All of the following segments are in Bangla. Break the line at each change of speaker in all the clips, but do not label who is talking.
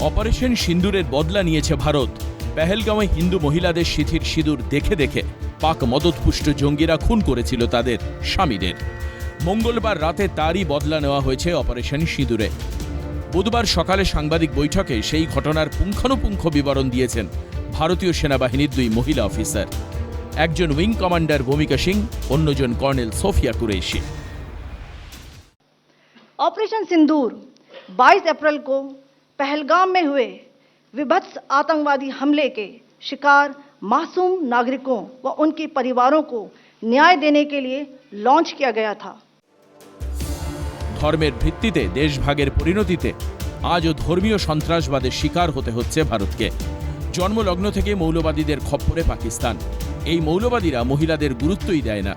অপারেশন সিন্দুরের বদলা নিয়েছে ভারত পেহেলগাঁওয়ে হিন্দু মহিলাদের সিথির সিঁদুর দেখে দেখে পাক মদতপুষ্ট জঙ্গিরা খুন করেছিল তাদের স্বামীদের মঙ্গলবার রাতে তারই বদলা নেওয়া হয়েছে অপারেশন সিঁদুরে বুধবার সকালে সাংবাদিক বৈঠকে সেই ঘটনার পুঙ্খানুপুঙ্খ বিবরণ দিয়েছেন ভারতীয় সেনাবাহিনীর দুই মহিলা অফিসার একজন উইং কমান্ডার ভূমিকা সিং অন্যজন কর্নেল সোফিয়া কুরেশি
ऑपरेशन सिंदूर 22 अप्रैल को पहलगाम में हुए विभत्स आतंकवादी हमले के शिकार मासूम नागरिकों व उनके परिवारों को न्याय देने के लिए लॉन्च किया गया था
ধর্মের ভিত্তিতে দেশভাগের পরিণতিতে আজও ধর্মীয় সন্ত্রাসবাদের শিকার হতে হচ্ছে ভারতকে জন্মলগ্ন থেকে মৌলবাদীদের খপ্পরে পাকিস্তান এই মৌলবাদীরা মহিলাদের গুরুত্বই দেয় না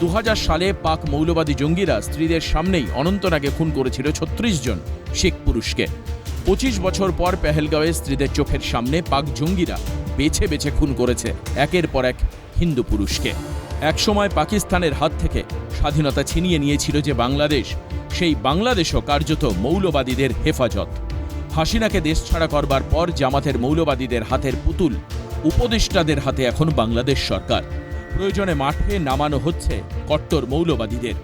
দু সালে পাক মৌলবাদী জঙ্গিরা স্ত্রীদের সামনেই অনন্তনাগে খুন করেছিল ছত্রিশ জন শিখ পুরুষকে পঁচিশ বছর পর পেহেলগাঁওয়ে স্ত্রীদের চোখের সামনে পাক জঙ্গিরা বেছে বেছে খুন করেছে একের পর এক হিন্দু পুরুষকে। একসময় পাকিস্তানের হাত থেকে স্বাধীনতা ছিনিয়ে নিয়েছিল যে বাংলাদেশ, সেই বাংলাদেশও কার্যত মৌলবাদীদের হেফাজত। হাসিনাকে দেশ ছাড়া করবার পর জামাতের মৌলবাদীদের হাতের পুতুল উপদেষ্টাদের হাতে এখন বাংলাদেশ সরকার। প্রয়োজনে মাঠে নামানো হচ্ছে কট্টর মৌলবাদীদের।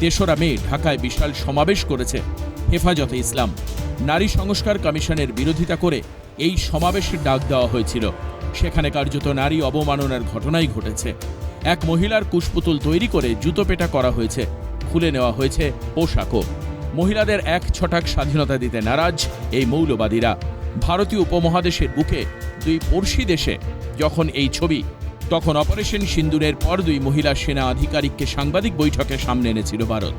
তেসরা মে ঢাকায় বিশাল সমাবেশ করেছে হেফাজতে ইসলাম। নারী সংস্কার কমিশনের বিরোধিতা করে এই সমাবেশের ডাক দেওয়া হয়েছিল। সেখানে কার্যত নারী অবমাননার ঘটনাই ঘটেছে। এক মহিলার কুশপুতুল তৈরি করে জুতো পেটা করা হয়েছে। খুলে নেওয়া হয়েছে পোশাকও। মহিলাদের এক ছটাক স্বাধীনতা দিতে নারাজ এই মৌলবাদীরা। ভারতীয় উপমহাদেশের বুকে দুই পড়শি দেশে যখন এই ছবি, তখন অপারেশন সিন্দুরের পর দুই মহিলা সেনা আধিকারিককে সাংবাদিক বৈঠকে সামনে এনেছিল Bharat.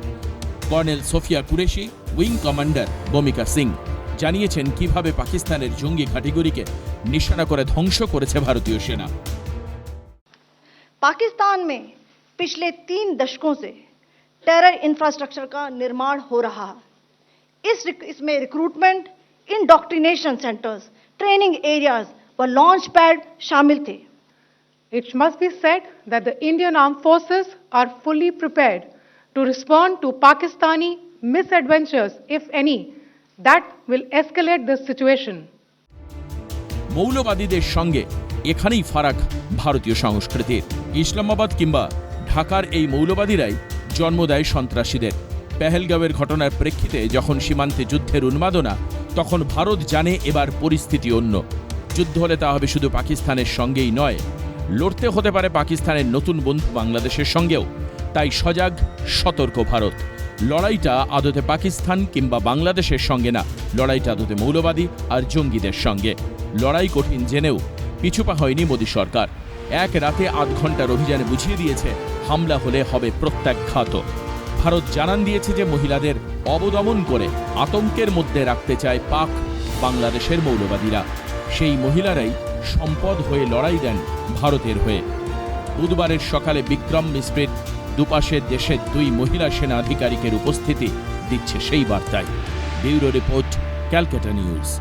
colonel Sofiya Qureshi wing commander Vyomika Singh জানিয়েছেন কিভাবে পাকিস্তানের জঙ্গি ঘাটিগুলিকে নিশানা করে ধ্বংস করেছে ভারতীয় সেনা
पाकिस्तान में पिछले तीन दशकों से टेरर इंफ्रास्ट्रक्चर का निर्माण हो रहा है इस रिक- इसमें recruitment indoctrination centres training areas व लॉन्च पैड शामिल थे
It must be said that the Indian Armed Forces are fully prepared to respond to Pakistani misadventures, if any, that will escalate this situation.
মৌলবাদীদের সঙ্গে এখানেই ফারাক ভারতীয় সংস্কৃতির। ইসলামাবাদ কিংবা ঢাকার এই মৌলবাদীরাই জন্ম দেয় সন্ত্রাসীদের। পেহেলগাঁওয়ের ঘটনার প্রেক্ষিতে যখন সীমান্তে যুদ্ধের উন্মাদনা তখন ভারত জানে এবার পরিস্থিতি অন্য। যুদ্ধ হলে তা হবে শুধু পাকিস্তানের সঙ্গেই নয় লড়তে হতে পারে পাকিস্তানের নতুন বন্ধু বাংলাদেশের সঙ্গেও। তাই সজাগ, সতর্ক ভারত। লড়াইটা আদতে পাকিস্তান কিংবা বাংলাদেশের সঙ্গে না। লড়াইটা আদতে মৌলবাদী আর জঙ্গিদের সঙ্গে। লড়াই কঠিন জেনেও পিছুপা হয়নি মোদী সরকার। এক রাতে আধ ঘণ্টার অভিযানে বুঝিয়ে দিয়েছে, হামলা হলে হবে প্রত্যাঘাত ভারত জানান দিয়েছে যে মহিলাদের অবদমন করে আতঙ্কের মধ্যে রাখতে চায় পাক বাংলাদেশের মৌলবাদীরা। সেই মহিলারাই সম্পদ হয়ে লড়াই দেন ভারতের হয়ে। বুধবারের সকালে বিক্রম মিশ্রের দুপাশের দেশের দুই মহিলা সেনা আধিকারিকের উপস্থিতি দিচ্ছে সেই বার্তায়। Bureau report Calcutta news.